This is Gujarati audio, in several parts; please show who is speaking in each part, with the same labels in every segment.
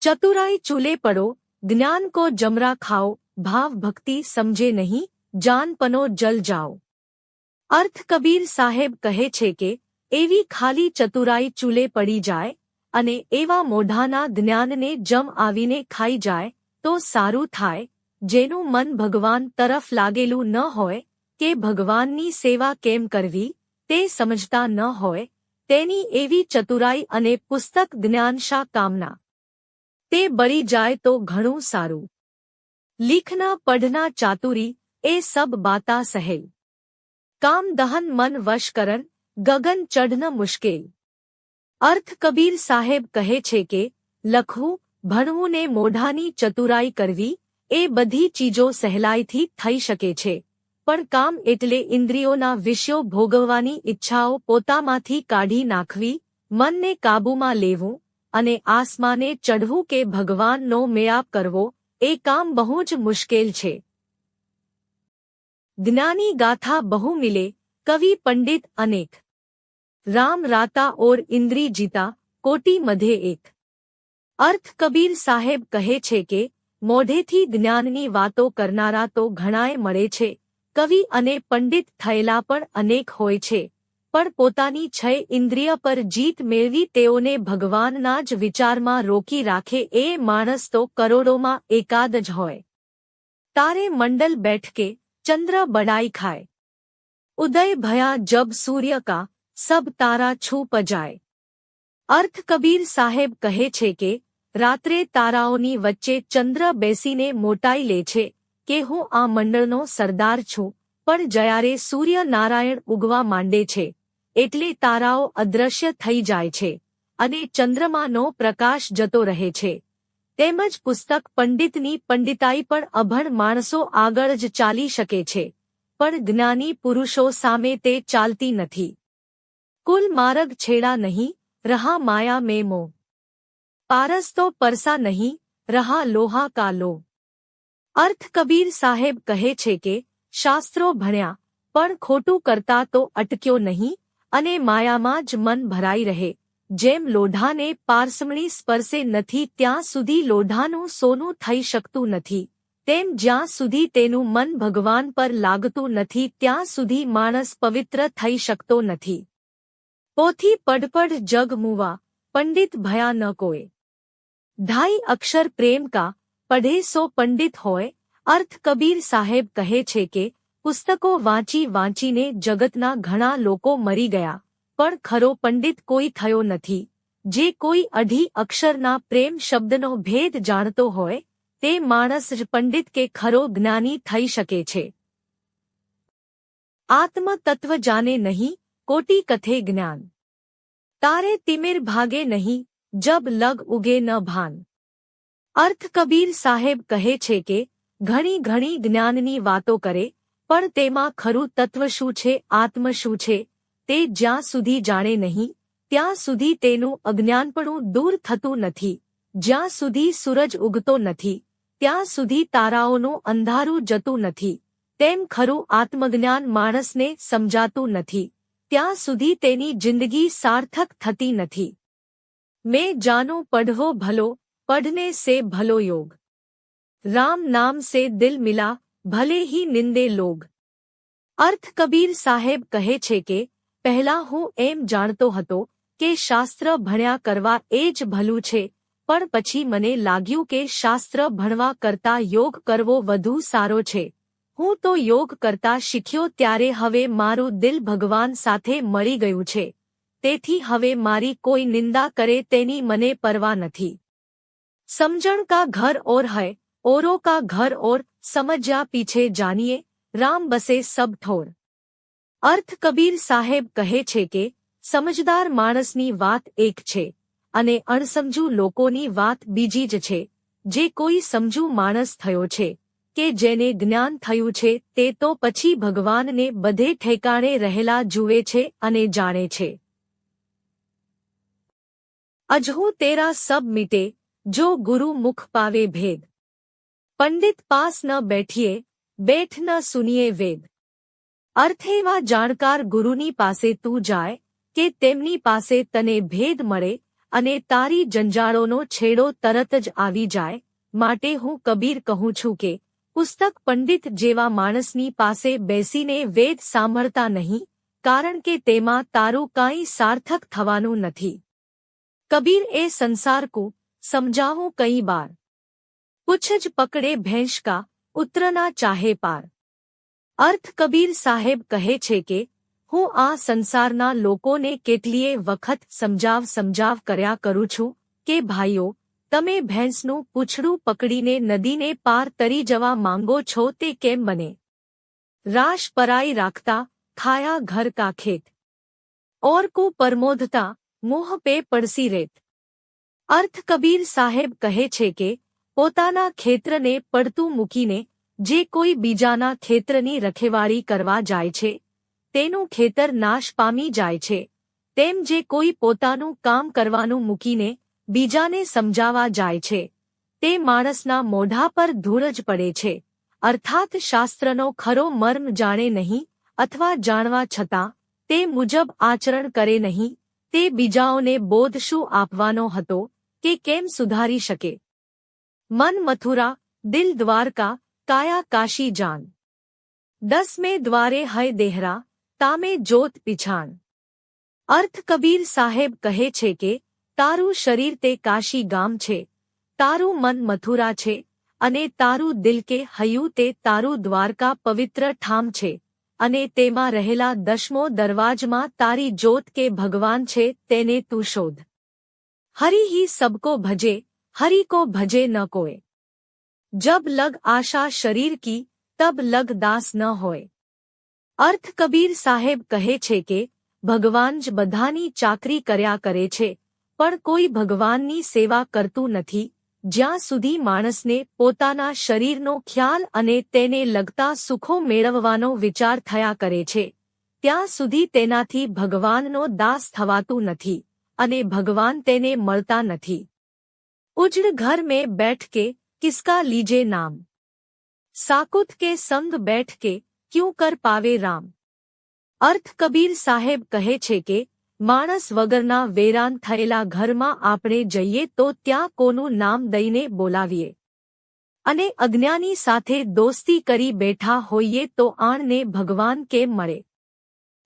Speaker 1: ચતુરાઈ ચૂલે પડો, જ્ઞાન કો જમરા ખાઓ भक्ति समझे સમજે નહીં જાનપનો જલ જાઓ. અર્થ કબીર સાહેબ કહે છે કે, એવી ખાલી ચતુરાઈ ચૂલે પડી જાય, અને એવા મોઢાના જ્ઞાનને જમ આવીને ખાઈ જાય, તો સારું થાય, જેનું મન ભગવાન તરફ લાગેલું ન હોય, કે ભગવાનની સેવા કેમ કરવી, તે સમજતા ન હોય, તેની એવી ચતુરાઈ અને પુસ્તક જ્ઞાનશા કામના. તે બળી જાય તો ઘણું સારું. લીખના પઢના ચાતુરી એ સબ બાતા સહેલ. કામ દહન મન વશ કરન, ગગન ચઢન મુશ્કેલ. અર્થ કબીર સાહેબ કહે છે કે, લખવું, ભણવું ને મોઢાની ચતુરાઈ કરવી, એ બધી ચીજો સહેલાઈથી થઈ શકે છે. પણ કામ એટલે ઇન્દ્રિયોના વિષયો ભોગવવાની ઈચ્છાઓ પોતામાંથી કાઢી નાખવી, મનને કાબૂમાં લેવું અને આસમાને ચઢવું કે ભગવાનનો મેળાપ કરવો એ કામ બહુ જ મુશ્કેલ છે જ્ઞાની ગાથા બહુ મિલે કવિ પંડિત અનેક રામ રાતા ઓર ઇન્દ્રી જીતા કોટી મધે એક અર્થ કબીર સાહેબ કહે છે કે મોઢેથી જ્ઞાનની વાતો કરનારા તો ઘણાએ મળે છે કવિ અને પંડિત થયેલા પણ અનેક હોય છે પણ પોતાની છય ઇન્દ્રિય પર જીત મેળવી તેઓને ભગવાનના જ વિચારમાં રોકી રાખે એ માણસ તો કરોડોમાં એકાદ જ હોય. તારે મંડલ બેઠકે ચંદ્ર બડાઈ ખાય. ઉદય ભયા જબ સૂર્ય કા સબ તારા છૂપ જાય. અર્થ કબીર સાહેબ કહે છે કે, રાત્રે તારાઓની વચ્ચે ચંદ્ર બેસીને મોટાઈ લે છે કે હું આ મંડળનો સરદાર છું, પણ જયારે સૂર્યનારાયણ ઉગવા માંડે છે એટલે તારાઓ અદ્રશ્ય થઈ જાય છે અને ચંદ્રમાનો પ્રકાશ જતો રહે છે તેમજ પુસ્તક પંડિતની પંડિતાઈ પણ અભણ માણસો આગળ જ ચાલી શકે છે પણ જ્ઞાની પુરુષો સામે તે ચાલતી નથી કુલ માર્ગ છેડા નહીં રહા માયા મેમો પારસ તો પરસા નહીં રહા લોહા કા લો અર્થ કબીર સાહેબ કહે છે કે શાસ્ત્રો ભણ્યા પણ ખોટું કરતા તો અટક્યો નહીં અને માયામાં જ મન ભરાઈ રહે. જેમ લોઢાને પારસમણી સ્પર્શે નથી, ત્યાં સુધી લોઢાનું સોનું થઈ શકતું નથી. તેમ જ્યાં સુધી તેનું મન ભગવાન પર લાગતું નથી, ત્યાં સુધી માણસ પવિત્ર થઈ શકતો નથી. પોથી પડપડ જગ મુવા, પંડિત ભયા ન કોય ઢાઈ અક્ષર પ્રેમ કા પઢે સો પંડિત હોય, અર્થ કબીર સાહેબ કહે છે કે પુસ્તકો વાંચી વાંચીને જગતના ઘણા લોકો મરી ગયા પણ ખરો પંડિત કોઈ થયો નથી જે કોઈ અઢી અક્ષરના પ્રેમ શબ્દનો ભેદ જાણતો હોય તે માણસ જ પંડિત કે ખરો જ્ઞાની થઈ શકે છે આત્મ તત્વ જાને નહીં કોટી કથે જ્ઞાન તારે તિમિર ભાગે નહીં જબ લગ ઉગે ન ભાન અર્થ કબીર સાહેબ કહે છે કે ઘણી ઘણી જ્ઞાનની વાતો કરે પણ તેમાં ખરું તત્વ શું છે, આત્મ શું છે, તે જ્યાં સુધી જાણે નહીં, ત્યાં સુધી તેનું અજ્ઞાનપણું દૂર થતું નથી. જ્યાં સુધી સૂરજ ઉગતો નથી, ત્યાં સુધી તારાઓનું અંધારું જતું નથી. તેમ ખરું આત્મજ્ઞાન માણસને સમજાતું નથી. ત્યાં સુધી તેની જિંદગી સાર્થક થતી નથી. મેં જાનો પઢવો ભલો પઢને સે ભલો યોગ. રામ નામ સે દિલ મિલા ભલે હી નિંદે લોગ. અર્થ કબીર સાહેબ કહે છે કે, પહેલા હું એમ જાણતો હતો કે શાસ્ત્ર ભણ્યા કરવા એ જ ભલું છે, પણ પછી મને લાગ્યું કે શાસ્ત્ર ભણવા કરતા યોગ કરવો વધુ સારો છે. હું તો યોગ કરતા શીખ્યો ત્યારે હવે મારું દિલ ભગવાન સાથે મળી ગયું છે. તેથી હવે મારી કોઈ નિંદા કરે તેની મને પરવા નથી. સમજણ કા ઘર ઓર હૈ औरों का घर और समझ्या पीछे जानिए રામ બસે સબ ઠોર અર્થ કબીર સાહેબ કહે છે કે સમજદાર માણસની વાત એક છે અને અણસમજુ લોકોની વાત બીજી જ છે જે કોઈ સમજુ માણસ થયો છે કે જેને જ્ઞાન થયું છે તે તો પછી ભગવાનને બધે ઠેકાણે રહેલા જુએ છે અને જાણે છે અજહુ તેરા સબ મીટે જો ગુરુ મુખ પાવે ભેદ પંડિત પાસ ન બેઠીએ, બેઠ ન સુનિયે વેદ. અર્થેવા જાણકાર ગુરુની પાસે તું જાય, કે તેમની પાસે તને ભેદ મળે અને તારી જંજાળોનો છેડો તરત જ આવી જાય, માટે હું કબીર કહું છું કે, પુસ્તક પંડિત જેવા માણસની પાસે બેસીને વેદ સાંભળતા નહીં, કારણ કે તેમાં તારું કાંઈ સાર્થક થવાનું નથી. કબીર એ સંસાર કો સમજાવું કઈ બાર. પૂછ જ પકડે ભેંસ કા ઉત્તરના ચાહે પાર અર્થ કબીર સાહેબ કહે છે કે હું આ સંસારના લોકોને કેટલીય વખત સમજાવ સમજાવ કર્યા કરું છું કે ભાઈઓ તમે ભેંસનું પૂછડું પકડીને નદીને પાર તરી જવા માંગો છો તે કેમ બને રાશ પરાઈ રાખતા ખાયા ઘર કા ખેત ઓર કો પરમોધતા મોહ પે પડસી રેત અર્થ કબીર સાહેબ કહે છે કે પોતાના ખેત્રને પડતું મૂકીને, જે કોઈ બીજાના ખેતરની રખેવાળી કરવા જાય છે, તેનું ખેતર નાશ પામી જાય છે. તેમ જે કોઈ પોતાનું કામ કરવાનું મૂકીને, બીજાને સમજાવવા જાય છે. તે માણસના મોઢા પર ધૂળ જ પડે છે. અર્થાત શાસ્ત્રનો ખરો મર્મ જાણે નહીં, અથવા જાણવા છતાં, તે મુજબ આચરણ કરે નહીં, તે બીજાઓને બોધ શું આપવાનો હતો, કે કેમ સુધારી શકે? મન મથુરા દિલ દ્વારકા કાયા કાશી જાન દસ મે દ્વારે હય દેહરા તામે જોત પીછાણ અર્થ કબીર સાહેબ કહે છે કે તારું શરીર તે કાશી ગામ છે તારું મન મથુરા છે અને તારું દિલ કે હયું તે તારું દ્વારકા પવિત્ર ઠામ છે અને તેમાં રહેલા દશમો દરવાજમાં તારી જોત કે ભગવાન છે તેને તું શોધ હરિ હી સબકો ભજે હરિ को ભજે ન કોય જબ લગ આશા શરીર કી તબ લગ દાસ ન હોય અર્થ કબીર સાહેબ કહે છે કે ભગવાન જ બધાની ચાકરી કર્યા કરે છે પણ કોઈ ભગવાનની સેવા કરતું નથી જ્યાં સુધી માણસને પોતાના શરીરનો ખ્યાલ અને તેને લગતા સુખો મેળવવાનો વિચાર થયા કરે છે ત્યાં સુધી તેનાથી ભગવાનનો દાસ થવાતું નથી અને ભગવાન તેને મળતા નથી ઉજળ ઘર મેં બેઠ કે किसका लीजे नाम साकुत के संग बैठ के क्यों कर पावे રામ અર્થ કબીર સાહેબ કહે છે કે માણસ વગરના વેરાન થયેલા ઘરમાં આપણે જઈએ તો ત્યાં કોનું નામ દઈને બોલાવીએ અને અજ્ઞાની સાથે દોસ્તી કરી બેઠા હોઈએ તો આણને ભગવાન કેમ મળે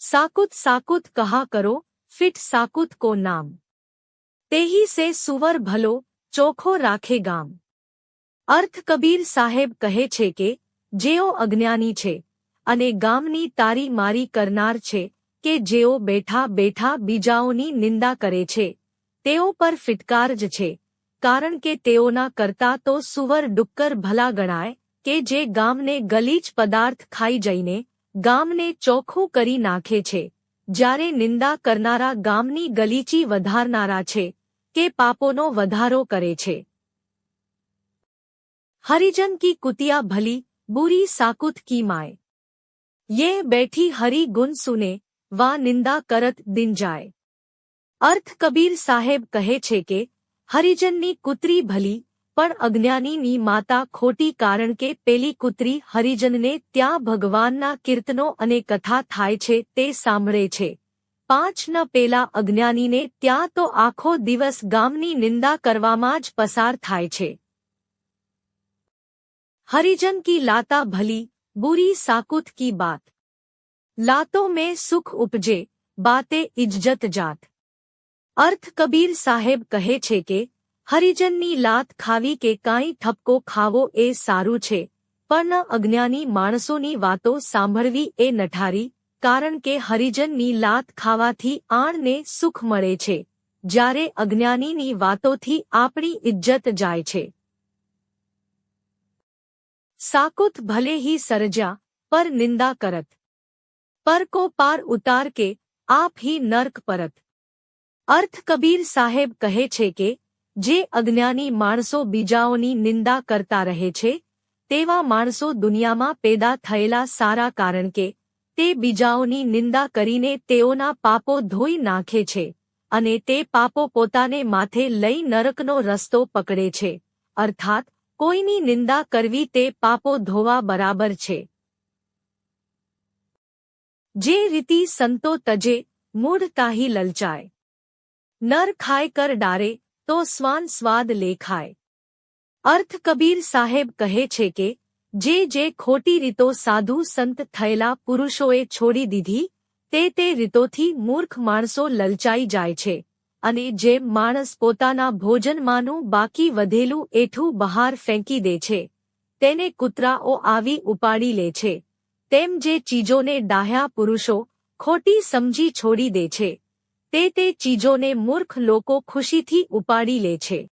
Speaker 1: સાકુત સાકુત કહા કરો ફિટ સાકુત કો નામ તેહી સે સુવર ભલો ચોખ્ખો રાખે ગામ. અર્થ કબીર સાહેબ કહે છે કે, જેઓ અજ્ઞાની છે અને ગામની તારી મારી કરનાર છે કે જેઓ બેઠા બેઠા બીજાઓની નિંદા કરે છે, તેઓ પર ફિટકાર જ છે, કારણ કે તેઓના કરતા તો સુવર ડુક્કર ભલા ગણાય કે જે ગામને ગલીચ પદાર્થ ખાઈ જઈને ગામને ચોખ્ખું કરી નાખે છે, જ્યારે નિંદા કરનારા ગામની ગલીચી વધારનારા છે કે પાપોનો વધારો કરે છે हरिजन की कुतिया भली बुरी साकुत की माए ये बैठी हरि गुण सुने वा નિંદા કરત દિન જાય અર્થ કબીર સાહેબ કહે છે કે હરિજનની કૂતરી ભલી પણ અજ્ઞાનીની માતા ખોટી કારણ કે પેલી કૂતરી હરિજનને ત્યાં ભગવાનના કીર્તનો અને કથા થાય છે તે સાંભળે છે પાંચ ન પેલા અજ્ઞાનીને ત્યાં તો આખો દિવસ ગામની નિંદા કરવામાં જ પસાર થાય છે हरिजन की लाता भली बुरी साकुत की बात लातों में सुख उपजे बाते इज्जत जात અર્થ કબીર સાહેબ કહે છે કે હરિજનની લાત ખાવી કે કાંઈ ઠપકો ખાવો એ સારું છે પણ અજ્ઞાની માણસોની વાતો સાંભળવી એ નઠારી કારણ કે હરિજનની લાત ખાવાથી આણને સુખ મળે છે જ્યારે અજ્ઞાનીની વાતોથી આપણી ઇજ્જત જાય છે साकुत भले ही सरजा पर निंदा करत पर को पार उतार के आप ही नर्क परत અર્થ કબીર સાહેબ કહે છે કે જે અજ્ઞાની માણસો બીજાઓની નિંદા કરતા રહે છે તેવા માણસો દુનિયામાં પેદા થયેલા સારા કારણ કે તે બીજાઓની નિંદા કરીને તેઓના પાપો ધોઈ નાખે છે અને તે પાપો પોતાને માથે લઈ નરકનો રસ્તો પકડે છે અર્થાત કોઈની નિંદા કરવી તે પાપો ધોવા બરાબર છે જે રીતિ સંતો તજે મૂઢ તાહી લલચાય નર ખાય કર ડારે તો સ્વાન સ્વાદ લેખાય અર્થ કબીર સાહેબ કહે છે કે જે જે ખોટી રીતો સાધુ સંત થયેલા પુરુષોએ છોડી દીધી, તે તે રીતોથી મૂર્ખ માણસો લલચાઈ જાય છે. અને જે માણસ પોતાના ભોજનમાંનું બાકી વધેલું એઠું બહાર ફેંકી દે છે, તેને કૂતરાઓ આવી ઉપાડી લે છે. તેમ જે ચીજોને ડાહ્યા પુરુષો ખોટી સમજી છોડી દે છે, તે તે ચીજોને મૂર્ખ લોકો ખુશીથી ઉપાડી લે છે.